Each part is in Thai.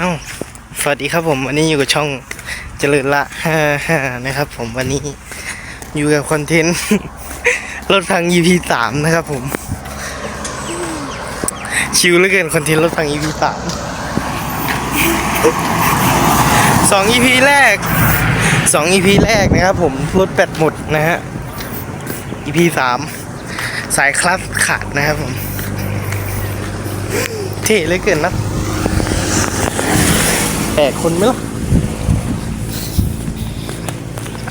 เอ้าสวัสดีครับผมวันนี้อยู่กับช่องเจริญละฮ่าฮ่านะครับ ผมวันนี้อยู่กับคอนเทนต์รถพัง EP สามนะครับผม ชิลเหลือเกินคอนเทนต์รถพัง EP สามสอง EP แรกสอง EP แรกนะครับผมรถแบตหมดนะฮะ EP สามสายคลัสขาดนะครับผม เท่เหลยเกินนะ แปดคนไหมล่ะ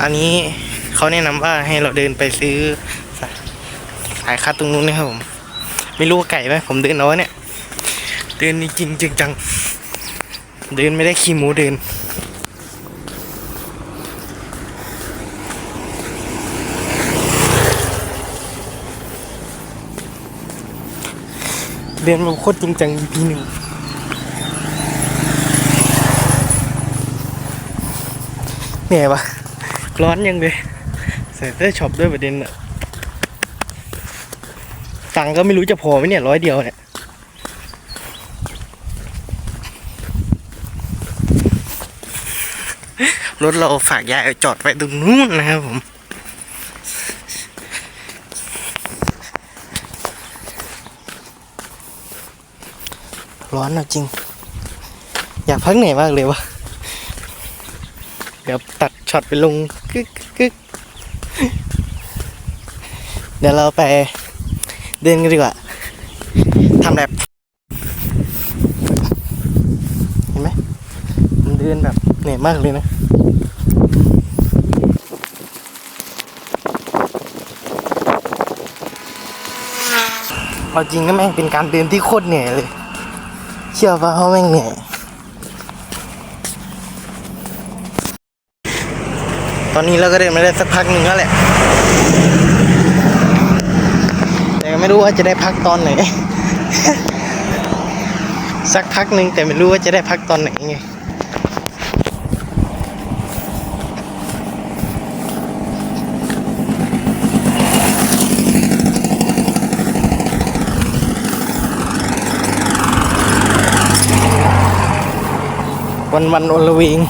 อันนี้เขาแนะนำว่าให้เราเดินไปซื้อสายสายคัดตรงนู้นนะครับผม ไม่รู้ว่าไก่ไหมผมเดินเอาวะเนี่ย เดินจริงจริงจัง เดินไม่ได้ขี้หมูเดินเดินมาโคตรจริงจัง EP หนึ่ง เหนื่อยวะร้อนยังเลยใส่เสื้อช็อปด้วยประเด็นอะตังก็ไม่รู้จะพอไหมเนี่ยร้อยเดียวเนี่ยรถเราฝากยายจอดไว้ตรงนู้นนะครับผม ร้อนจริง อยากพักเหนื่อยมากเลยวะ ดี๋ยวตัดช็อตไปลงกึกกึกกึกเดี๋ยวเราไปเดินกันดีกว่าทำแบบเห็นไหมมันเดินแบบเหนื่อยมากเลยนะเอาจริงก็แม่งเป็นการเดินที่โคตรเหนื่อยเลย เชื่อป่ะเขาแม่งเหนื่อย อนนี้เราก็เดินมาได้สักพักหนึ่งแล้วแหละ แต่ไม่รู้ว่าจะได้พักตอนไหน สักพักหนึ่งแต่ไม่รู้ว่าจะได้พักตอนไหนไงวันวันอลเวง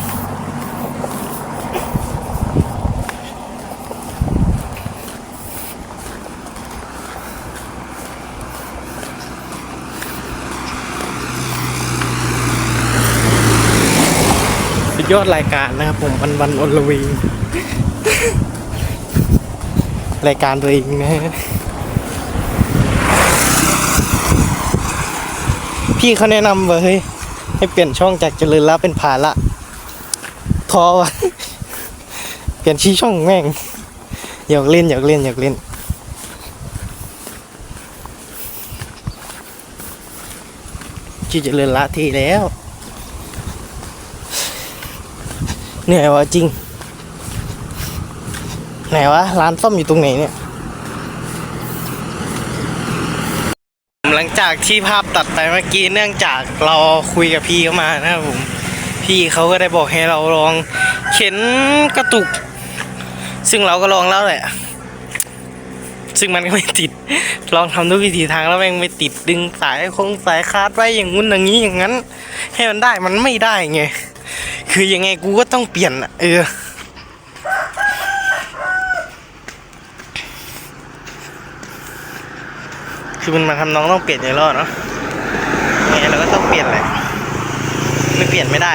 ยอดรายการนะครับผมวันวันๆอลวงรายการตัวเองนะฮะพี่เขาแนะนำว่าเฮ้ยให้เปลี่ยนช่องจากเจริญละเป็นภาละท้อวะเปลี่ยนชื่อช่องแม่งอยากเล่นอยากเล่นอยากเล่นชื่อเจริญละทีแล้ว เหนื่อยวะจริง ไหนวะ ร้านส้มอยู่ตรงไหนเนี่ย หลังจากที่ภาพตัดไปเมื่อกี้เนื่องจากเราคุยกับพี่เขามานะครับผม พี่เขาก็ได้บอกให้เราลองเข็นกระตุก ซึ่งเราก็ลองแล้วแหละ ซึ่งมันก็ไม่ติด ลองทำทุกวิธีทางแล้วแม่งไม่ติดดึงสายคงสายคาดไว้อย่างงู้นอย่างนี้อย่างนั้น ให้มันได้มันไม่ได้ไง คือยังไงกูก็ต้องเปลี่ยนอะเออ คือมันมาทำน้องต้องเปลี่ยนอย่างรอดเนาะไงเราก็ต้องเปลี่ยนแหละ ไม่เปลี่ยนไม่ได้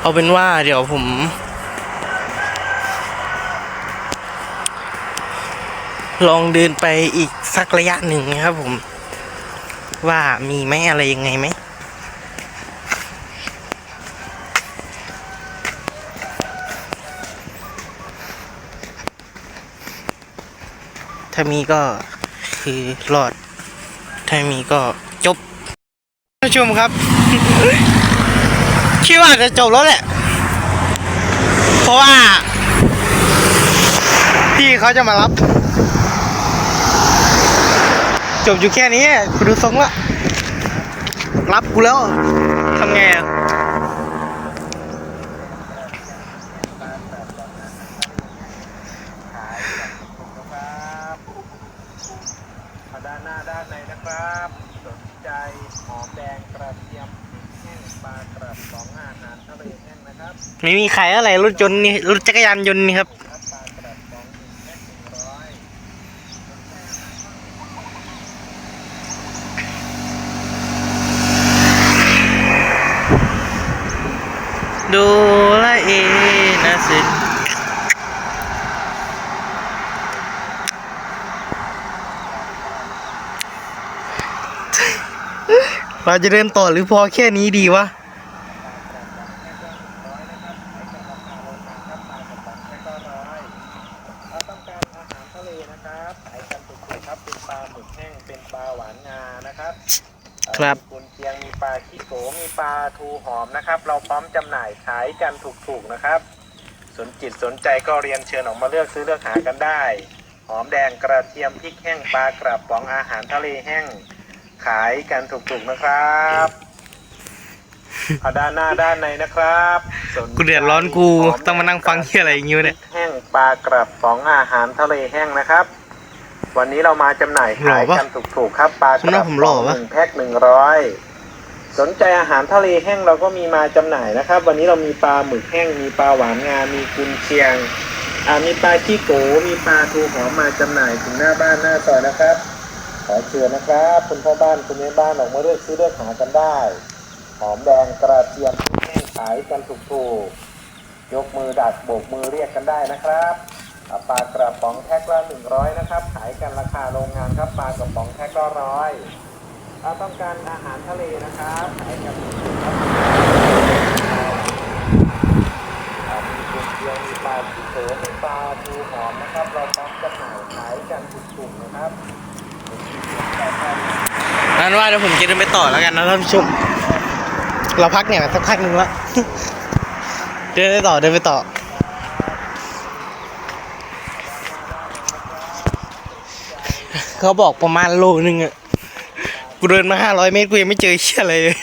เอาเป็นว่าเดี๋ยวผมลองเดินไปอีกสักระยะหนึ่งนะครับผม ว่ามีไหมอะไรยังไงไหม ถ้ามีก็คือรอด ถ้ามีก็จบท่านผู้ชมครับ คิดว่าจะจบแล้วแหละ เพราะว่า พี่เขาจะมารับ จบอยู่แค่นี้กูดูทรงละรับกูแล้วทำไงอะ ด้านหน้าาด้านในนะครับ สนใจหอมแดงกระเทียมพริกแห้งปลากระป๋องอาหารทะเลแห้งนะครับ ไม่มีขายอะไรรถยนต์นี่รถจักรยานยนต์นี่ครับครับปละป๋องหนึ่งแพ็คหนึ่งร้อยดูแลเอนะสิเราจะเดินต่อหรือพอแค่นี้ดีวะ เราต้องการอาหารทะเลนะครับขายกันถูกๆครับเป็นปลาหมึกแห้งเป็นปลาหวานงานะครับ ครับมีกุนเชียงมีปลาขี้โกมีปลาทูหอมนะครับ เราพร้อมจำหน่ายขายกันถูกๆนะครับ สนจิตสนใจก็เรียนเชิญออกมาเลือกซื้อเลือกหากันได้ หอมแดงกระเทียมพริกแห้งปลากระป๋องอาหารทะเลแห้ง ขายกันถูกๆนะครับเอาด้านหน้าด้านในนะครับสนใจกูเดือดร้อนกูต้องมานั่งฟังที่อะไรอย่างงี้วะเนี่ยแห้งปลากระป๋องอาหารทะเลแห้งนะครับ วันนี้เรามาจำหน่ายขายกันถูกๆครับปลากคุณระว่าผมหล่ป๋อองหปะนึ่งแพ็คหนึ่งร้อยสนใจอาหารทะเลแห้งเราก็มีมาจำหน่ายนะครับ วันนี้เรามีปลาหมึกแห้ง มีปลาหวานงา มีกุนเชียง อ่ามีปลาขี้โกมีปลาทูหอมมาจำหน่ายถึงหน้าบ้านหน้าซอยนะครับ ขอเชิญนะครับคุณพ่อบ้านคุณแม่บ้านออกมาเลือกซื้อเลือกหากันได้ หอมแดงกระเทียมพริกแห้งขายกันถูกๆยกมือดักโบกมือเรียกกันได้นะครับอ่า ปลากระป๋องแพ็คละหนึ่งร้อยนะครับ ขายกันราคาโรงงานครับ ปลากระป๋องแพ็คละร้อยถ้าต้องการอาหารทะเลนะครับขายกันครับมีกุนเชียงมีปลาที่เสือมีปลาทูหอมนะครับ เราพร้อมจำหน่ายขายกันถูกๆนะครับนั้นว่าเดี๋ยวผมจะเดินไปต่อแล้วกันนะท่านผู้ชม เราพักเนี่ยสักพักหนึ่งละ เดินไปต่อเดินไปต่อ เขาบอกประมาณโลนึงอะกูเดินมาห้าร้อยเมตรกูยังไม่เจอเชี่ยอะไรเลย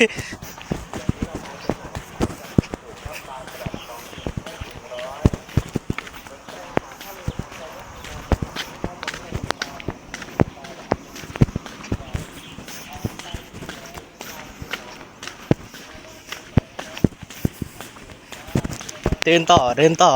เดินต่อเดินต่อ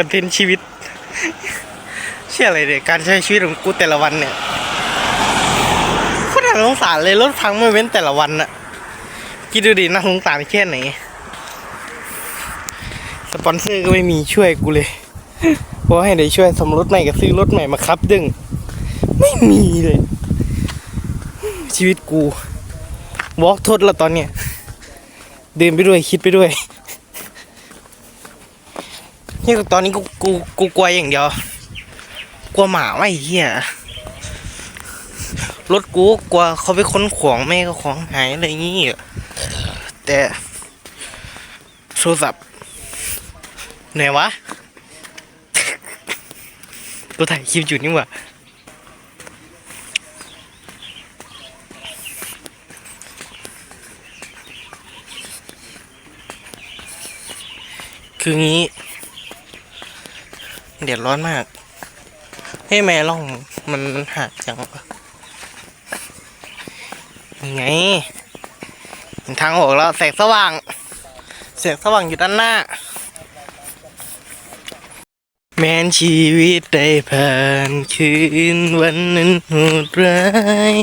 อนเทนต์ชีวิต เชื่ออะไรเนี่ยการใช้ชีวิตของกูแต่ละวันเนี่ยโคตรน่าสงสารเลยรถพังไม่เว้นแต่ละวันน่ะคิดดูดิน่าสงสารแค่ไหนสปอนเซอร์ก็ไม่มีช่วยกูเลยเพราะให้ได้ช่วยสมรถใหม่กับซื้อรถใหม่มาครับดึงไม่มีเลย ชีวิตกูวอล์กทดล้วตอนเนี้ยเดินไปด้วยคิดไปด้วย นี่ตอนนี้กูกูกูกลัวอย่างเดียว กลัวหมาไว้เหี้ยรถกูกลัวเขาไปค้นของแม่ก็ของหายอะไรอย่างงี้แต่โทรศัพท์ไหนวะกูถ่ายคลิปอยู่นี่หว่าคืองี้ เดือดร้อนมากเฮ้แม่ล่องมันมันหักจังยังไงเห็นทางออกแล้วแสงสว่าง แสงสว่างอยู่ด้านหน้า แม้นชีวิตได้ผ่านคืนวันนั้นโหดร้าย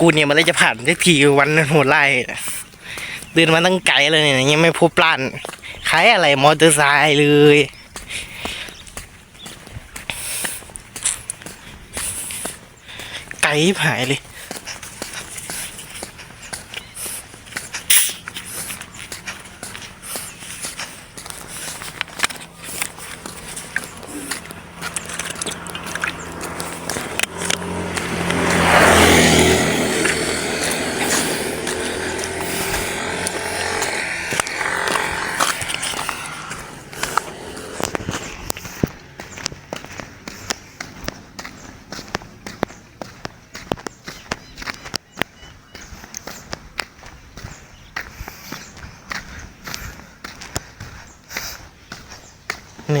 กูเนี่ยมันเลยจะผ่านสักทีวันนั้นโหดร้ายน่เดินมาตั้งไกลเลยเนี่ยยังไม่พบร้าน ขายอะไรมอเตอร์ไซค์เลย ไกลหายเลย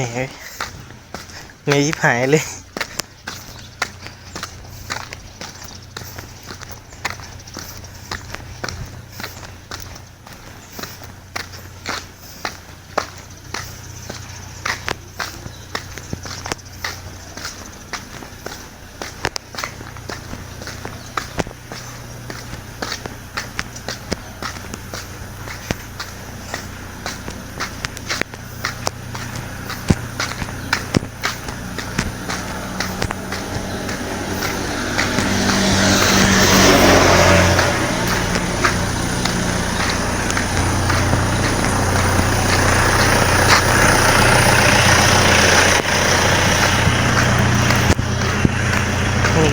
แหมเงยยิบหายเลย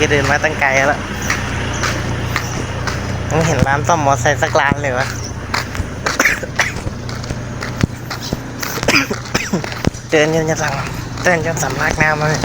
ก็เดินมาตั้งไกลแล้วยังเห็นร้านซ่อมมอเตอร์ไซค์สักร้านเลยวะเดินจนจะสั่งเดินจนสำลักน้ำแล้วเนี่ย